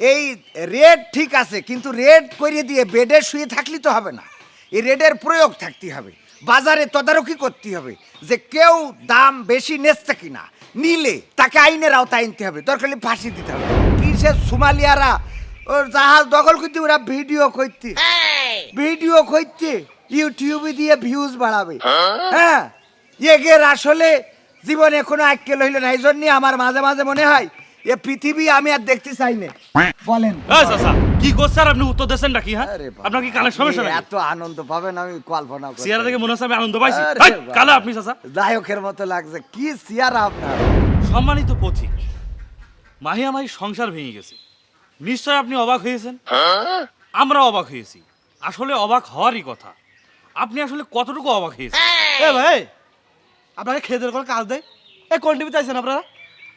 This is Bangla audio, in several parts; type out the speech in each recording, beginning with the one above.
এই রেড ঠিক আছে, কিন্তু রেড করিয়ে দিয়ে বেডে শুয়ে থাকলে তো হবে না। এই রেডের প্রয়োগ থাকতে হবে, বাজারে তদারকি করতে হবে, যে কেউ দাম বেশি নেচ্ছে কিনা। নিলে তাকে আইনের আওতায় আনতে হবে, দরকার ফাঁসি দিতে হবে। কিসের সোমালিয়ারা? ওর জাহাজ দখল করতে, ওরা ভিডিও করতে। ভিডিও করতে ইউটিউবে দিয়ে ভিউজ বাড়াবে। হ্যাঁ এগের আসলে জীবনে কোনো আক্কেল হইল না এই জন্যই আমার মাঝে মাঝে মনে হয় এ পৃথিবী আমি আর দেখতে চাই না। বলেন। কি করছেন আপনি উত্তর দিচ্ছেন নাকি হ্যাঁ? আপনার কি কানে সমস্যা নাকি? এত আনন্দ পাবেন আমি কল্পনা করি চেহারা দেখে মনে হচ্ছে আমি আনন্দ পাইছি। কালো আপনি চাচা। নায়কের মতো লাগছে। কি চেয়ারা আপনার? সম্মানিত পথিক মাহি মাহি সংসার ভেঙে গেছে। নিশ্চয় আপনি অবাক হয়েছেন? আমরা অবাক হয়েছি। আসলে অবাক হওয়ারই কথা। আপনি আসলে কতটুকু অবাক হয়েছেন? এ ভাই আপনাকে খেয়ে দেওয়ার কোনো কাজ দেয়? এ কোন টিভিতে আছেন আপনারা?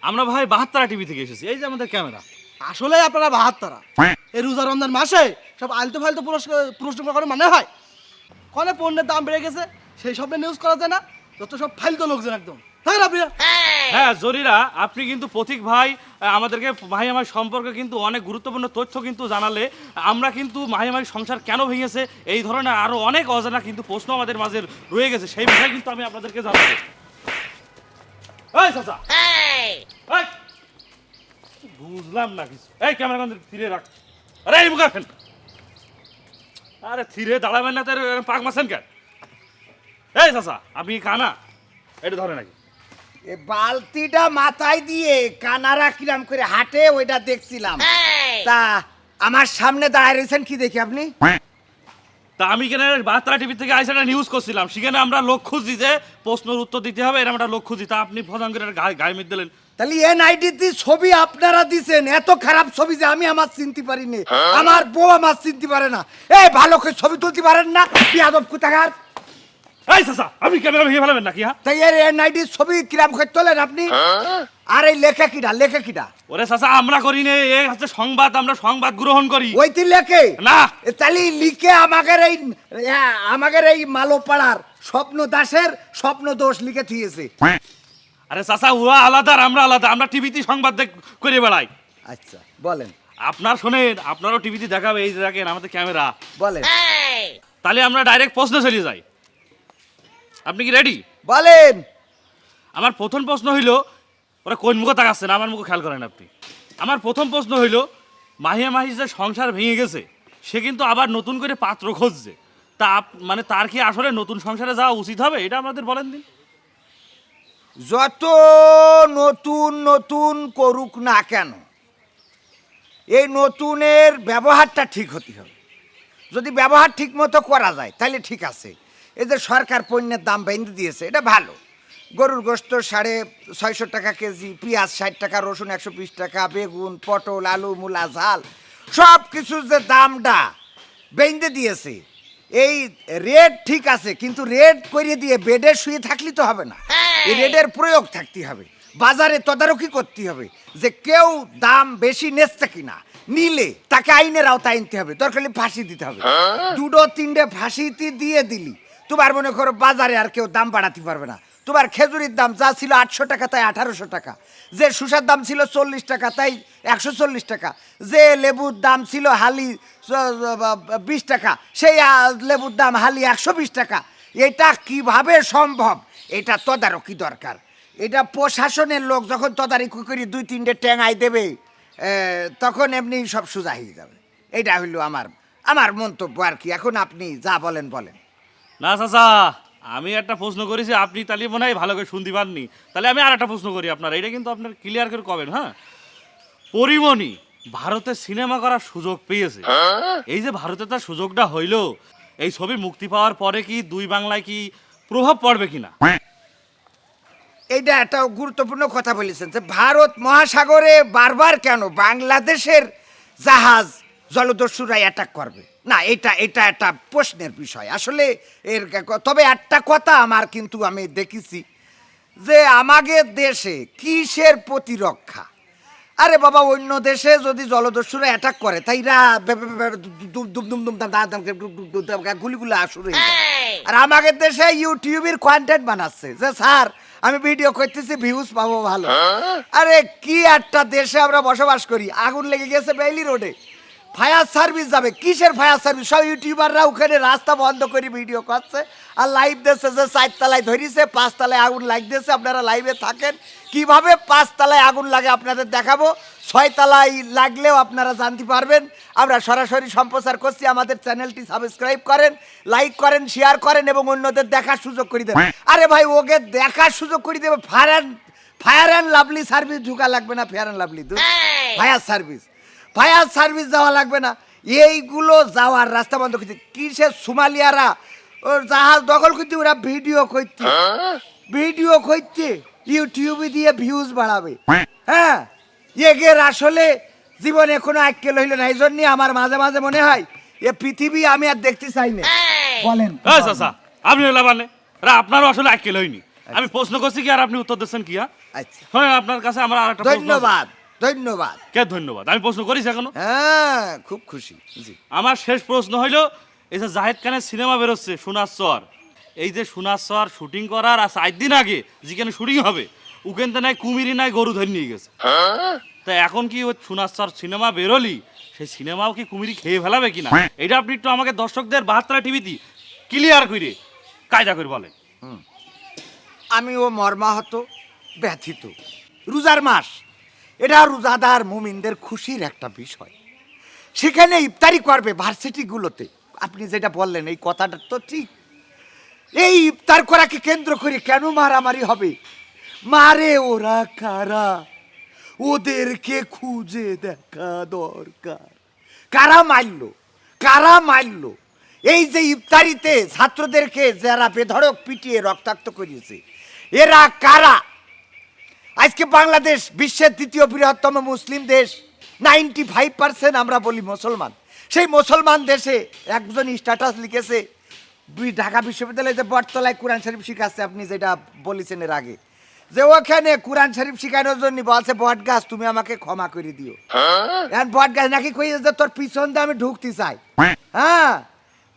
আমরা ভাই বাহাত্তরা টিভি থেকে এসেছি। এই যে আমাদের ক্যামেরা। আসলে আপনারা বাহাত্তরা। এই রোজা রমজান মাসে সব আলতু ফালতু পুরস্কার পুরস্কার করে মানে হয়? কনে পণ্যের দাম বেড়ে গেছে সেই সব নিউজ করা যায় না যত সব ফালতু লোকজন একদম। হ্যাঁ হ্যাঁ জরিরা আপনি কিন্তু পথিক ভাই আমাদেরকে মাহিয়ামাই সম্পর্কে কিন্তু অনেক গুরুত্বপূর্ণ তথ্য কিন্তু জানালে আমরা কিন্তু মাহিয়ামাই সংসার কেন ভেঙেছে এই ধরনের আরও অনেক অজানা কিন্তু প্রশ্ন আমাদের মাঝে রয়ে গেছে সেই বিষয়ে কিন্তু আমি আপনাদেরকে জানাব। এই চাচা! বুঝলাম না কিছু। এই ক্যামেরা ধীরে রাখ। আরে এই মুখা ফেন আরে ধীরে দাঁড়াবেন না তার পাক মাছেন কেন? এই চাচা আপনি কানা? এটা ধরে নাকি এ বালতিটা মাথায় দিয়ে কানারা কিরাম করে হাঁটে ওইটা দেখছিলাম। তা আমার সামনে দাঁড়ায় রয়েছেন কি দেখি আপনি? তা আমি কেন বার্তা টিভি থেকে আইসা একটা নিউজ করছিলাম। সেখানে আমরা লোক খুঁজি যে প্রশ্নের উত্তর দিতে হবে এরকম একটা লোক খুঁজি তা আপনি প্রধান করে গায়ে গায়ে মেরে দিলেন। তাহলে এনআইডি ছবি আপনারা দিছেন এত খারাপ ছবি যে আমি আমার চিনতে পারি পারিনি আমার বউ আমার চিনতে পারে না। এই ভালো করে ছবি তুলতে পারেন না বিয়াদব কোথাকার এই চাচা আপনি ক্যামেরা ভেঙে ফেলাবেন নাকি হ্যাঁ? তাই এর এনআইডি ছবি কিরাম করে তোলেন আপনি? আর এই লেখা কিটা লেখা কিটা ওরে চাচা আমরা করি নে এ হচ্ছে সংবাদ আমরা সংবাদ গ্রহণ করি। ওইটি লেখে? না। তাহলে লিখে আমাদের এই হ্যাঁ, আমাদের এই মালোপাড়ার স্বপ্ন দাসের স্বপ্ন দোষ লিখে থিয়েছে আরে চাচা ওরা আলাদা আর আমরা আলাদা। আমরা টিভিতে সংবাদ দেখ- করে বেড়াই। আচ্ছা বলেন। আপনার শোনেন আপনারও টিভিতে দেখাবে এই যে দেখেন আমাদের ক্যামেরা। বলেন। তাহলে আমরা ডাইরেক্ট প্রশ্ন চলে যাই। আপনি কি রেডি বলেন। আমার প্রথম প্রশ্ন হইল ওরা কোন মুখে তাকাচ্ছেন আমার মুখে খেয়াল করেন আপনি। আমার প্রথম প্রশ্ন হইল মাহিয়া মাহি যে সংসার ভেঙে গেছে সে কিন্তু আবার নতুন করে পাত্র খুঁজছে। তা আপ- মানে তার কি আসলে নতুন সংসারে যাওয়া উচিত হবে? এটা আমাদের বলেন দিন। যত নতুন নতুন করুক না কেন, এই নতুনের ব্যবহারটা ঠিক হতে হবে। যদি ব্যবহার ঠিক মতো করা যায়, তাহলে ঠিক আছে। এই যে সরকার পণ্যের দাম বেঁধে দিয়েছে, এটা ভালো। গরুর গোস্ত সাড়ে ছয়শো টাকা কেজি, পেঁয়াজ ষাট টাকা, রসুন একশো বিশ টাকা, বেগুন, পটল, আলু, মূলা, ঝাল, সব কিছুর যে দামটা বেঁধে দিয়েছে, এই রেট ঠিক আছে, কিন্তু রেট করিয়ে দিয়ে বেডে শুয়ে থাকলে তো হবে না। এই রেডের প্রয়োগ থাকতে হবে। বাজারে তদারকি করতে হবে যে কেউ দাম বেশি নেচ্ছে কিনা। নিলে তাকে আইনের আওতায় আনতে হবে। দরকার হলে ফাঁসি দিতে হবে। দুটো তিনটে ফাঁসিতে দিয়ে দিলি। তোমার মনে করো বাজারে আর কেউ দাম বাড়াতে পারবে না। তোমার খেজুরির দাম যা ছিল আটশো টাকা তাই আঠারোশো টাকা। যে সুসার দাম ছিল চল্লিশ টাকা তাই একশো চল্লিশ টাকা। যে লেবুর দাম ছিল হালি বিশ টাকা সেই লেবুর দাম হালি একশো বিশ টাকা। এটা কীভাবে সম্ভব? এটা তদারকি দরকার। এটা প্রশাসনের লোক যখন তদারকি করে দুই তিনটে ট্যাঙাই দেবে তখন এমনি সব সোজা হয়ে যাবে। এটা হইল আমার আমার মন্তব্য আর কি। এখন আপনি যা বলেন বলেন। না চাচা আমি একটা প্রশ্ন করেছি আপনি তাহলে মনে হয় ভালো করে শুনতে পাননি। তাহলে আমি আর একটা প্রশ্ন করি আপনার এটা কিন্তু আপনার ক্লিয়ার করে কবেন হ্যাঁ? পরিমণি ভারতে সিনেমা করার সুযোগ পেয়েছে। এই যে ভারতে তার সুযোগটা হইল এই ছবি মুক্তি পাওয়ার পরে কি দুই বাংলায় কি প্রভাব পড়বে কিনা এটা একটা গুরুত্বপূর্ণ কথা বলেছেন যে ভারত মহাসাগরে বারবার কেন বাংলাদেশের জাহাজ জলদস্যুরা অ্যাটাক করবে না এটা এটা একটা প্রশ্নের বিষয় আসলে এর তবে একটা কথা আমার কিন্তু আমি দেখেছি যে আমাদের দেশে কিসের প্রতিরক্ষা আরে বাবা অন্য দেশে যদি জলদস্যুরা অ্যাটাক করে তাইরা দুম দুম দুম দাম গুলিগুলো আসুরে আর আমাকে দেশে ইউটিউবের কন্টেন্ট বানাচ্ছে। যে স্যার আমি ভিডিও করতেছি ভিউজ পাবো ভালো। আরে কি একটা দেশে আমরা বসবাস করি? আগুন লেগে গেছে বেইলি রোডে ফায়ার সার্ভিস যাবে। কিসের ফায়ার সার্ভিস? সব ইউটিউবাররা ওখানে রাস্তা বন্ধ করে ভিডিও করছে। আর লাইভ দিচ্ছে যে চারতলায় ধরিছে পাঁচতলায় আগুন লাগতেছে। আপনারা লাইভে থাকেন। কীভাবে পাঁচতলায় আগুন লাগে আপনাদের দেখাবো। ছয়তলায় লাগলেও আপনারা জানতে পারবেন। আমরা সরাসরি সম্প্রচার করছি। আমাদের চ্যানেলটি সাবস্ক্রাইব করেন লাইক করেন শেয়ার করেন এবং অন্যদের দেখার সুযোগ করে দেবেন। আরে ভাই ওকে দেখার সুযোগ করে দেবে। Fire and fire and lovely service ঢুকা লাগবে না। Fire and lovely fire service fire service যাওয়া লাগবে না। এইগুলো যাওয়ার রাস্তা বন্ধ করছে। কিসের সোমালিয়ারা? ওর জাহাজ দখল করতে ওরা ভিডিও করছে। ভিডিও করছে ইউটিউবে দিয়ে ভিউজ বাড়াবে। হ্যাঁ এগের আসলে জীবনে কোনো আক্কেল হইল না। এই জন্য আমার মাঝে মাঝে মনে হয় এ পৃথিবী আমি আর দেখতে চাই না। বলেন। চাচা আপনি লাভানে আপনারও আসলে আক্কেল হয়নি। আমি প্রশ্ন করছি কি আর আপনি উত্তর দিচ্ছেন কি হ্যাঁ? আচ্ছা। হ্যাঁ আপনার কাছে আমার আর একটা ধন্যবাদ। ধন্যবাদ। কে ধন্যবাদ? আমি প্রশ্ন করিস এখনও হ্যাঁ খুব খুশি। জি। আমার শেষ প্রশ্ন হইল এই যে জাহেদ খানের সিনেমা বেরোচ্ছে সোনার চর। এই যে সোনার চর শুটিং করার আর চার দিন আগে যেখানে শুটিং হবে ওখানতে নাই কুমিরি নাই গরু ধরে নিয়ে গেছে। তা এখন কি ওই সোনার চর সিনেমা বেরোলি? সেই সিনেমাও কি কুমিরি খেয়ে ফেলাবে কিনা? এটা আপনি একটু আমাকে দর্শকদের বাহাত্তরা টিভিতে ক্লিয়ার করে কায়দা করে বলেন। ও মর্মাহত ব্যথিত। রোজার মাস এটা রোজাদার মুমিনদের খুশির একটা বিষয়। সেখানে ইফতারি করবে ভার্সিটিগুলোতে। আপনি যেটা বললেন, এই কথাটা তো ঠিক। এই ইফতার করাকে কেন্দ্র করে কেন মারামারি হবে? মারে ওরা কারা? ওদেরকে খুঁজে দেখা দরকার। কারা মারলো? কারা মারলো? এই যে ইফতারিতে ছাত্রদেরকে যারা বেধড়ক পিটিয়ে রক্তাক্ত করিয়েছে এরা কারা? আজকে বাংলাদেশ বিশ্বের দ্বিতীয় বৃহত্তম মুসলিম দেশ। নাইনটি ফাইভ পার্সেন্ট আমরা বলি মুসলমান। সেই মুসলমান দেশে একজন স্ট্যাটাস লিখেছে। ঢাকা বিশ্ববিদ্যালয়ে যে বটতলায় কোরআন শরীফ শিখাচ্ছে আপনি যেটা বলেছেন এর আগে। যে ওখানে কোরআন শরীফ শিখানোর জন্য বলছে বট গাছ তুমি আমাকে ক্ষমা করে দিও। এখন বট গাছ নাকি কইছে যে তোর পিছন দিয়ে আমি ঢুকতে চাই। হ্যাঁ?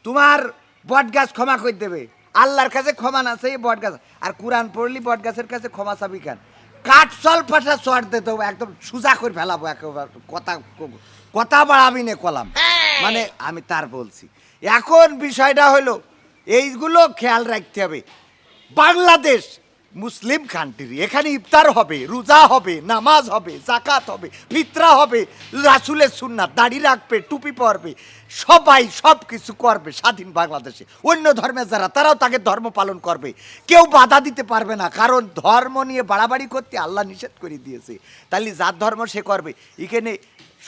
তোমার বট গাছ ক্ষমা করে দেবে। আল্লাহর কাছে ক্ষমা না সেই বট গাছ আর কোরআন পড়লি বট গাছের কাছে ক্ষমা চাবি কেন? কাঠ চল পাঠা চট দে দেবো একদম সোজা করে ফেলাবো একেবারে। কথা কথা বাড়াবি নে কলাম। মানে আমি তার বলছি। এখন বিষয়টা হলো এইগুলো খেয়াল রাখতে হবে। বাংলাদেশ মুসলিম কান্ট্রি এখানে ইফতার হবে, রোজা হবে, নামাজ হবে জাকাত হবে ফিতরা হবে, রাসুলের সুন্নাত, দাড়ি রাখবে, টুপি পরবে, সবাই সব কিছু করবে স্বাধীন বাংলাদেশে। অন্য ধর্মের যারা, তারাও তাকে ধর্ম পালন করবে। কেউ বাধা দিতে পারবে না, কারণ ধর্ম নিয়ে বাড়াবাড়ি করতে আল্লাহ নিষেধ করে দিয়েছে। তাহলে যার ধর্ম সে করবে। এখানে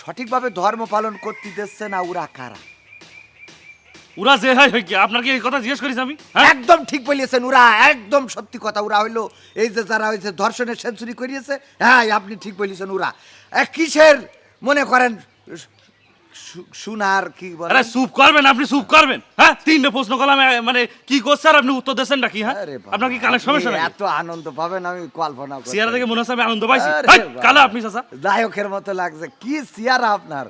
সঠিকভাবে ধর্ম পালন করতে দিচ্ছে না ওরা কারা? ওরা যে হয় কি? আপনার কি এই কথা জিজ্ঞেস করিস আমি? হ্যাঁ? একদম ঠিক বলিয়েছেন ওরা একদম সত্যি কথা ওরা হইল। এই যে যারা হয়েছে ধর্ষণের সেঞ্চুরি করিয়েছে হ্যাঁ আপনি ঠিক বলিয়েছেন ওরা কিসের মনে করেন? সোনার কি আরে চুপ করবেন আপনি চুপ করবেন। হ্যাঁ তিনটে প্রশ্ন করলাম মানে কি করছেন আপনি উত্তর দিচ্ছেন নাকি হ্যাঁ? আপনার কি কানে সমস্যা নাকি? এত আনন্দ পাবেন আমি কল্পনা করি সিয়ারা থেকে মনে হচ্ছে আমি আনন্দ পাইছি। কালা আপনি চাচা। নায়কের মতো লাগছে। কি সিয়ারা আপনার?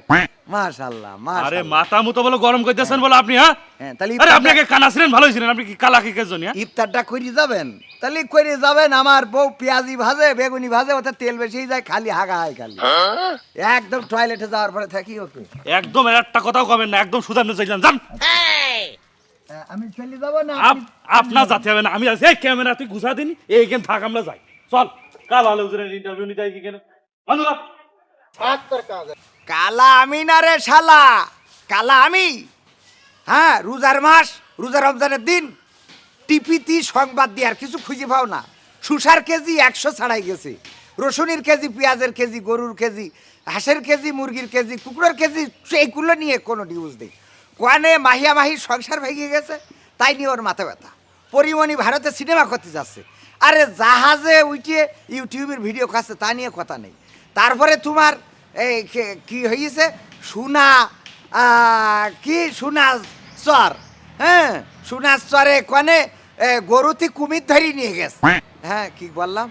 মাশাআল্লাহ আরে মাথা মতো বলে গরম করতেছেন বলে আপনি হ্যাঁ? হ্যাঁ, তাহলে আরে ইফতারটা- আপনি কানা ছিলেন? ভালোই ছিলেন। আপনি কি কালা কি জন্য হ্যাঁ? ইফতারটা করে যাবেন। তাহলে করে যাবেন আমার বউ পেঁয়াজি ভাজে বেগুনি ভাজে ওতে তেল বেশি যায় খালি হাগা হয় খালি। একদম টয়লেটে যাওয়ার পরে থাকি ওকে। একদম একটা কথাও না একদম সুধান্য চাইলাম জান হ্যাঁ, আমি চলে যাব না আপ- আপনার জাতি হবে না আমি আছি। এই ক্যামেরা তুই ঘুষা দিন এইখানে থাক আমরা যাই। চল কাল ভালো ইন্টারভিউ নিতে কি কেন? কালা আমি না রে শালা কালা আমি। হ্যাঁ রোজার মাস, রোজা রমজানের দিন টিপিতি সংবাদ দিয়ে আর কিছু খুঁজে পাও না। সুসার কেজি একশো ছাড়াই গেছে। রসুনের কেজি, পেঁয়াজের কেজি, গরুর কেজি, হাঁসের কেজি, মুরগির কেজি, কুকুরের কেজি এইগুলো নিয়ে কোনো নিউজ নেই। কোয়ানে মাহিয়া মাহির সংসার ভেঙে গেছে, তাই নিয়ে ওর মাথা ব্যথা। পরিমণি ভারতে সিনেমা করতে যাচ্ছে। আরে জাহাজে উঠিয়ে ইউটিউবের ভিডিও খাচ্ছে তা নিয়ে কথা নেই। তারপরে তোমার এই কে- হয়েছে সোনা কি সোনা চর হ্যাঁ সোনা চরে কনে গরুতি কুমির ধরি নিয়ে গেছে। হ্যাঁ কি বললাম?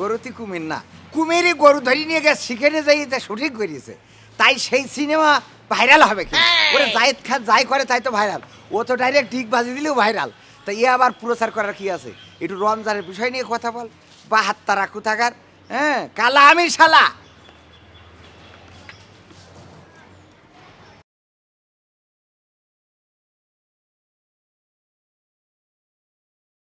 গরুতি কুমির না। কুমিরই গরু ধরি নিয়ে গেছে সেখানে যাই এটা সঠিক করিয়েছে তাই সেই সিনেমা ভাইরাল হবে কি ওরে জায়েদ খান যাই করে তাই তো ভাইরাল। ও তো ডাইরেক্ট ঠিক বাজি দিলেও ভাইরাল। তা ইয়ে আবার প্রচার করার কি আছে? একটু রমজানের বিষয় নিয়ে কথা বল। বাহাত্তারা কোথাকার হ্যাঁ কালা আমি শালা।